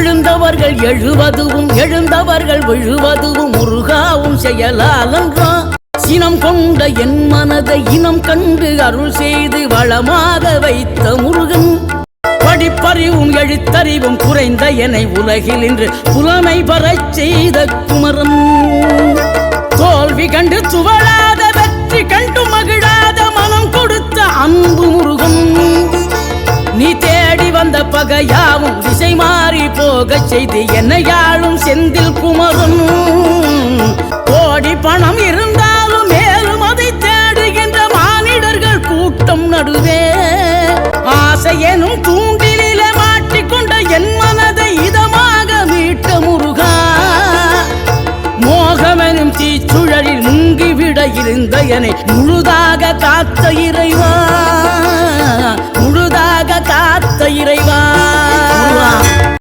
விழுந்தவர்கள் எழுவதுவும் எழுந்தவர்கள் விழுவதுவும் முருகாவும் செயலாலன்றா சினம் கொண்ட என் மனதை இனம் கண்டு அருள் செய்து வளமாக வைத்த முருகன். படிப்பறிவும் எழுத்தறிவும் குறைந்த என்னை உலகில் இன்று புலமை பெறச் செய்த குமரன். தோல்வி கண்டு துவளாத வெற்றி கண்டு மகிழாத மனம் கொடுத்த அன்பு முருகன். நீ தேடி வந்த பகையாவும் திசை மாறி போக செய்து என்னையாளும் செந்தில் குமரன். கோடி பணம் இருந்தாலும் மேலும் அதை தேடுகின்ற மானிடர்கள் கூட்டம் நடுவே. ஆசை எனும் தூண்டிலே மாட்டிக்கொண்ட என் மனதை இதமாக மீட்ட முருகா. மோகமெனும் தீச்சுழலில் முங்கிவிட இருந்த என்னை முழுதாக காத்த இறைவா. முழுதாக காத்த இறைவா.